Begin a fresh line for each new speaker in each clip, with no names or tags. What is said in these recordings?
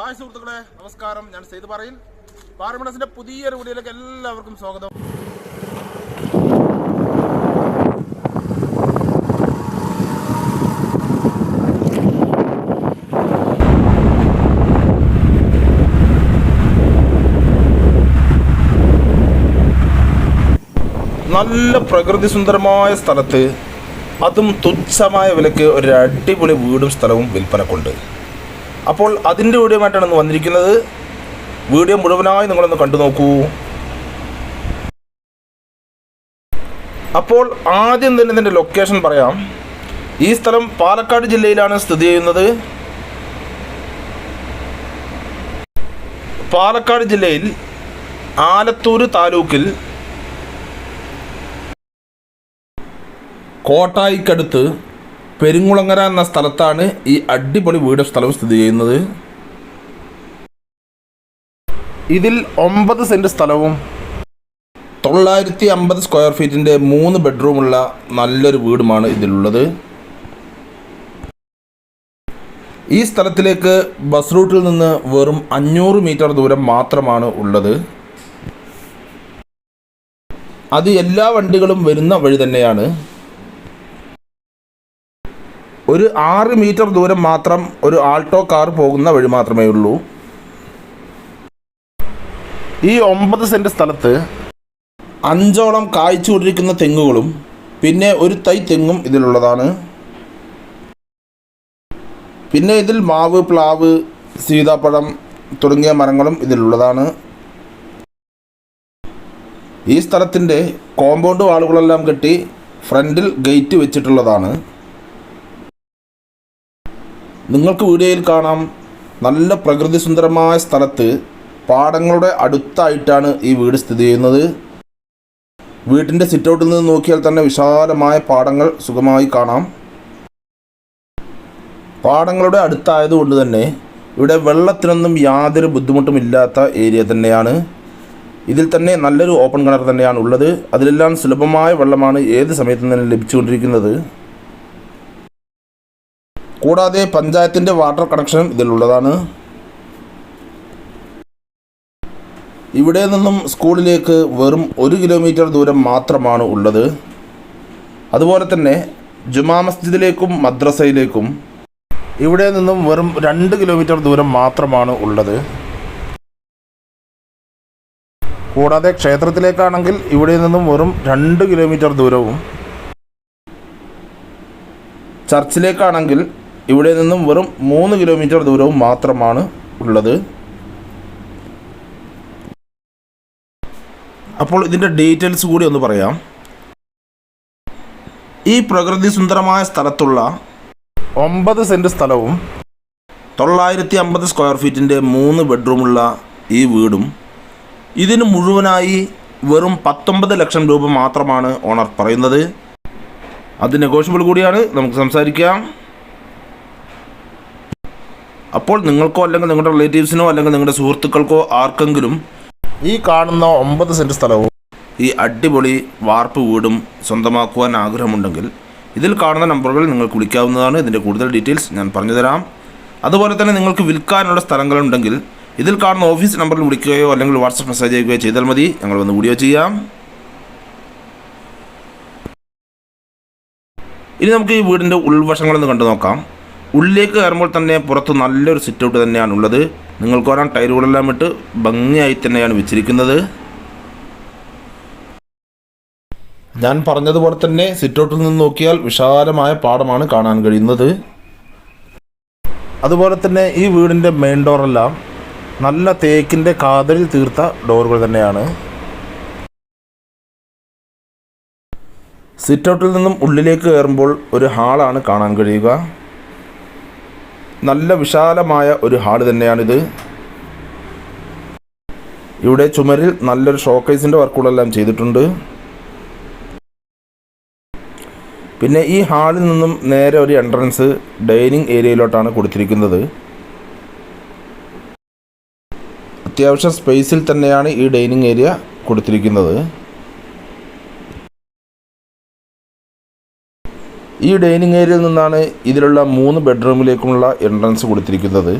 Hi സുഹൃത്തുക്കളെ നമസ്കാരം. ഞാൻ സെയ്ത് പറയിൽ പാർമണസിന്റെ പുതിയൊരു വീഡിയോയിലേക്ക് എല്ലാവർക്കും സ്വാഗതം. നല്ല പ്രകൃതി സുന്ദരമായ സ്ഥലത്ത് അതും തുച്ഛമായ വിലക്ക് ഒരു അടിപൊളി വീടും സ്ഥലവും വിൽപ്പനക്കുണ്ട്. അപ്പോൾ അതിന്റെ വീഡിയോമായിട്ടാണ് ഇന്ന് വന്നിരിക്കുന്നത്. വീഡിയോ മുഴുവനായി നിങ്ങളൊന്ന് കണ്ടു നോക്കൂ. അപ്പോൾ ആദ്യം തന്നെ ഇതിന്റെ ലൊക്കേഷൻ പറയാം. ഈ സ്ഥലം പാലക്കാട് ജില്ലയിലാണ് സ്ഥിതി ചെയ്യുന്നത്. പാലക്കാട് ജില്ലയിൽ ആലത്തൂർ താലൂക്കിൽ കോട്ടായിക്കടുത്ത് പെരുങ്കുളങ്ങര എന്ന സ്ഥലത്താണ് ഈ അടിപൊളി വീട് സ്ഥലം സ്ഥിതി ചെയ്യുന്നത്. ഇതിൽ ഒമ്പത് സെന്റ് സ്ഥലവും തൊള്ളായിരത്തി അമ്പത് സ്ക്വയർ ഫീറ്റിന്റെ മൂന്ന് ബെഡ്റൂമുള്ള നല്ലൊരു വീടുമാണ് ഇതിലുള്ളത്. ഈ സ്ഥലത്തിലേക്ക് ബസ് റൂട്ടിൽ നിന്ന് വെറും അഞ്ഞൂറ് മീറ്റർ ദൂരം മാത്രമാണ് ഉള്ളത്. അത് എല്ലാ വണ്ടികളും വരുന്ന വഴി തന്നെയാണ്. ഒരു ആറ് മീറ്റർ ദൂരം മാത്രം ഒരു ആൾട്ടോ കാർ പോകുന്ന വഴി മാത്രമേ ഉള്ളൂ. ഈ ഒമ്പത് സെന്റ് സ്ഥലത്ത് അഞ്ചോളം കായ്ച്ചുകൊണ്ടിരിക്കുന്ന തെങ്ങുകളും പിന്നെ ഒരു തൈ തെങ്ങും ഇതിലുള്ളതാണ്. പിന്നെ ഇതിൽ മാവ് പ്ലാവ് സീതാപ്പഴം തുടങ്ങിയ മരങ്ങളും ഇതിലുള്ളതാണ്. ഈ സ്ഥലത്തിന്റെ കോമ്പൗണ്ട് വാളുകളെല്ലാം കെട്ടി ഫ്രണ്ടിൽ ഗേറ്റ് വെച്ചിട്ടുള്ളതാണ്. നിങ്ങൾക്ക് വീഡിയോയിൽ കാണാം നല്ല പ്രകൃതി സുന്ദരമായ സ്ഥലത്ത് പാടങ്ങളുടെ അടുത്തായിട്ടാണ് ഈ വീട് സ്ഥിതി ചെയ്യുന്നത്. വീട്ടിന്റെ സിറ്റൗട്ടിൽ നിന്ന് നോക്കിയാൽ തന്നെ വിശാലമായ പാടങ്ങൾ സുഖമായി കാണാം. പാടങ്ങളുടെ അടുത്തായതുകൊണ്ട് തന്നെ ഇവിടെ വെള്ളത്തിനൊന്നും യാതൊരു ബുദ്ധിമുട്ടും ഇല്ലാത്ത ഏരിയ തന്നെയാണ്. ഇതിൽ തന്നെ നല്ലൊരു ഓപ്പൺ കിണർ തന്നെയാണ് ഉള്ളത്. അതിലെല്ലാം സുലഭമായ വെള്ളമാണ് ഏത് സമയത്തും തന്നെ ലഭിച്ചുകൊണ്ടിരിക്കുന്നത്. കൂടാതെ പഞ്ചായത്തിന്റെ വാട്ടർ കണക്ഷനും ഇതിലുള്ളതാണ്. ഇവിടെ നിന്നും സ്കൂളിലേക്ക് വെറും ഒരു കിലോമീറ്റർ ദൂരം മാത്രമാണ് ഉള്ളത്. അതുപോലെ തന്നെ ജുമാ മസ്ജിദിലേക്കും മദ്രസയിലേക്കും ഇവിടെ നിന്നും വെറും രണ്ട് കിലോമീറ്റർ ദൂരം മാത്രമാണ് ഉള്ളത്. കൂടാതെ ക്ഷേത്രത്തിലേക്കാണെങ്കിൽ ഇവിടെ നിന്നും വെറും രണ്ട് കിലോമീറ്റർ ദൂരവും. ചർച്ചിലേക്കാണെങ്കിൽ ഇവിടെ നിന്നും വെറും മൂന്ന് കിലോമീറ്റർ ദൂരവും മാത്രമാണ് ഉള്ളത്. അപ്പോൾ ഇതിന്റെ ഡീറ്റെയിൽസ് കൂടി ഒന്ന് പറയാം. ഈ പ്രകൃതി സുന്ദരമായ സ്ഥലത്തുള്ള ഒമ്പത് സെന്റ് സ്ഥലവും തൊള്ളായിരത്തി അമ്പത് സ്ക്വയർ ഫീറ്റിന്റെ മൂന്ന് ബെഡ്റൂമുള്ള ഈ വീടും ഇതിന് മുഴുവനായി വെറും പത്തൊമ്പത് ലക്ഷം രൂപ മാത്രമാണ് ഓണർ പറയുന്നത്. അത് നെഗോഷ്യബിൾ കൂടിയാണ്. നമുക്ക് സംസാരിക്കാം. അപ്പോൾ നിങ്ങൾക്കോ അല്ലെങ്കിൽ നിങ്ങളുടെ റിലേറ്റീവ്സിനോ അല്ലെങ്കിൽ നിങ്ങളുടെ സുഹൃത്തുക്കൾക്കോ ആർക്കെങ്കിലും ഈ കാണുന്ന ഒമ്പത് സെന്റ് സ്ഥലവും ഈ അടിപൊളി വാർപ്പ് വീടും സ്വന്തമാക്കുവാൻ ആഗ്രഹമുണ്ടെങ്കിൽ ഇതിൽ കാണുന്ന നമ്പറുകൾ നിങ്ങൾക്ക് വിളിക്കാവുന്നതാണ് ഇതിന്റെ കൂടുതൽ ഡീറ്റെയിൽസ് ഞാൻ പറഞ്ഞുതരാം അതുപോലെ തന്നെ നിങ്ങൾക്ക് വിൽക്കാനുള്ള സ്ഥലങ്ങളുണ്ടെങ്കിൽ ഇതിൽ കാണുന്ന ഓഫീസ് നമ്പറിൽ വിളിക്കുകയോ അല്ലെങ്കിൽ വാട്സപ്പ് മെസ്സേജ് അയക്കുകയോ ചെയ്താൽ മതി. ഞങ്ങൾ വന്ന് വീഡിയോ ചെയ്യാം. ഇനി നമുക്ക് ഈ വീടിന്റെ ഉൾവശങ്ങളൊന്ന് കണ്ടു നോക്കാം ഉള്ളിലേക്ക് കയറുമ്പോൾ തന്നെ പുറത്ത് നല്ലൊരു സിറ്റ് ഔട്ട് തന്നെയാണ് ഉള്ളത് നിങ്ങൾക്ക് വരാൻ ടൈലുകളെല്ലാം ഇട്ട് ഭംഗിയായി തന്നെയാണ് വെച്ചിരിക്കുന്നത്. ഞാൻ പറഞ്ഞതുപോലെ തന്നെ സിറ്റ് ഔട്ടിൽ നിന്ന് നോക്കിയാൽ വിശാലമായ പാടമാണ് കാണാൻ കഴിയുന്നത്. അതുപോലെ തന്നെ ഈ വീടിന്റെ മെയിൻ ഡോറെല്ലാം നല്ല തേക്കിന്റെ കാതലിൽ തീർത്ത ഡോറുകൾ തന്നെയാണ്. സിറ്റ് ഔട്ടിൽ നിന്നും ഉള്ളിലേക്ക് കയറുമ്പോൾ ഒരു ഹാളാണ് കാണാൻ കഴിയുക. നല്ല വിശാലമായ ഒരു ഹാൾ തന്നെയാണിത്. ഇവിടെ ചുമരിൽ നല്ലൊരു ഷോക്കേസിന്റെ വർക്കുകളെല്ലാം ചെയ്തിട്ടുണ്ട്. പിന്നെ ഈ ഹാളിൽ നിന്നും നേരെ ഒരു എൻട്രൻസ് ഡൈനിങ് ഏരിയയിലോട്ടാണ് കൊടുത്തിരിക്കുന്നത്. അത്യാവശ്യം സ്പേസിൽ തന്നെയാണ് ഈ ഡൈനിങ് ഏരിയ കൊടുത്തിരിക്കുന്നത്. ഈ ഡൈനിങ് ഏരിയയിൽ നിന്നാണ് ഇതിലുള്ള മൂന്ന് ബെഡ്റൂമിലേക്കുമുള്ള എൻട്രൻസ് കൊടുത്തിരിക്കുന്നത്.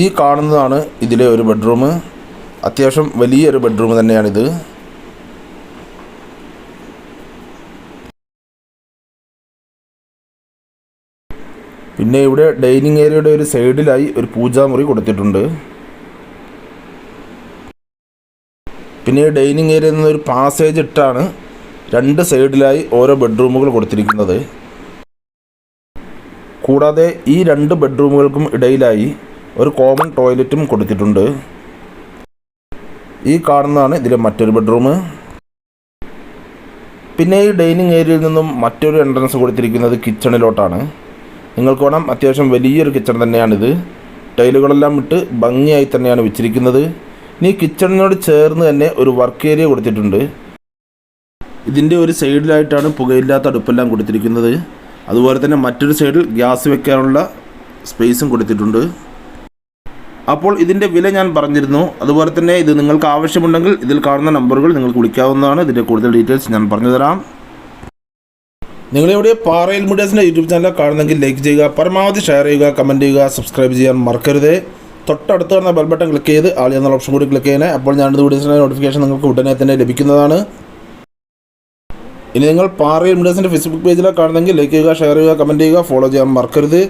ഈ കാണുന്നതാണ് ഇതിലെ ഒരു ബെഡ്റൂം. അത്യാവശ്യം വലിയൊരു ബെഡ്റൂം തന്നെയാണിത്. പിന്നെ ഇവിടെ ഡൈനിങ് ഏരിയയുടെ ഒരു സൈഡിലായി ഒരു പൂജാമുറി കൊടുത്തിട്ടുണ്ട്. പിന്നെ ഈ ഡൈനിങ് ഏരിയയിൽ നിന്ന് ഒരു പാസേജ് ഇട്ടാണ് രണ്ട് സൈഡിലായി ഓരോ ബെഡ്റൂമുകൾ കൊടുത്തിരിക്കുന്നത്. കൂടാതെ ഈ രണ്ട് ബെഡ്റൂമുകൾക്കും ഇടയിലായി ഒരു കോമൺ ടോയ്ലറ്റും കൊടുത്തിട്ടുണ്ട്. ഈ കാണുന്നതാണ് ഇതിലെ മറ്റൊരു ബെഡ്റൂം. പിന്നെ ഈ ഡൈനിങ് ഏരിയയിൽ നിന്നും മറ്റൊരു എൻട്രൻസ് കൊടുത്തിരിക്കുന്നത് കിച്ചണിലോട്ടാണ് നിങ്ങൾക്ക് വേണം അത്യാവശ്യം വലിയൊരു കിച്ചൺ തന്നെയാണിത്. ടൈലുകളെല്ലാം ഇട്ട് ഭംഗിയായി തന്നെയാണ് വെച്ചിരിക്കുന്നത്. ഇനി കിച്ചണിനോട് ചേർന്ന് തന്നെ ഒരു വർക്ക് ഏരിയ കൊടുത്തിട്ടുണ്ട്. ഇതിന്റെ ഒരു സൈഡിലായിട്ടാണ് പുകയില്ലാത്ത അടുപ്പെല്ലാം കൊടുത്തിരിക്കുന്നത്. അതുപോലെ തന്നെ മറ്റൊരു സൈഡിൽ ഗ്യാസ് വെക്കാനുള്ള സ്പേസും കൊടുത്തിട്ടുണ്ട്. അപ്പോൾ ഇതിന്റെ വില ഞാൻ പറഞ്ഞിരുന്നു. അതുപോലെ തന്നെ ഇത് നിങ്ങൾക്ക് ആവശ്യമുണ്ടെങ്കിൽ ഇതിൽ കാണുന്ന നമ്പറുകൾ നിങ്ങൾക്ക് വിളിക്കാവുന്നതാണ്. ഇതിന്റെ കൂടുതൽ ഡീറ്റെയിൽസ് ഞാൻ പറഞ്ഞു തരാം. നിങ്ങളിവിടെ പാറയിൽ മീഡിയാസിന്റെ യൂട്യൂബ് ചാനൽ കാണുന്നെങ്കിൽ ലൈക്ക് ചെയ്യുക പരമാവധി ഷെയർ ചെയ്യുക കമന്റ് ചെയ്യുക സബ്സ്ക്രൈബ് ചെയ്യാൻ മറക്കരുത്. തൊട്ടടുത്ത് വരുന്ന ബെൽ ബട്ടൺ ക്ലിക്ക് ചെയ്ത് ആൾ എന്നുള്ള ഓപ്ഷൻ കൂടി ക്ലിക്ക് ചെയ്യണേ. അപ്പോൾ ഞാനിത് വീഡിയോസിന്റെ നോട്ടിഫിക്കേഷൻ നിങ്ങൾക്ക് ഉടനെ തന്നെ ലഭിക്കുന്നതാണ്. ഇനി നിങ്ങൾ പാറയിൽ മീഡിയാസിന്റെ ഫേസ്ബുക്ക് പേജിലാണ് കാണുന്നെങ്കിൽ ലൈക്ക് ചെയ്യുക ഷെയർ ചെയ്യുക കമന്റ് ചെയ്യുക ഫോളോ ചെയ്യാൻ മറക്കരുത്.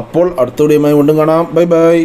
അപ്പോൾ അടുത്ത വീഡിയോയുമായി വീണ്ടും കാണാം. Bye bye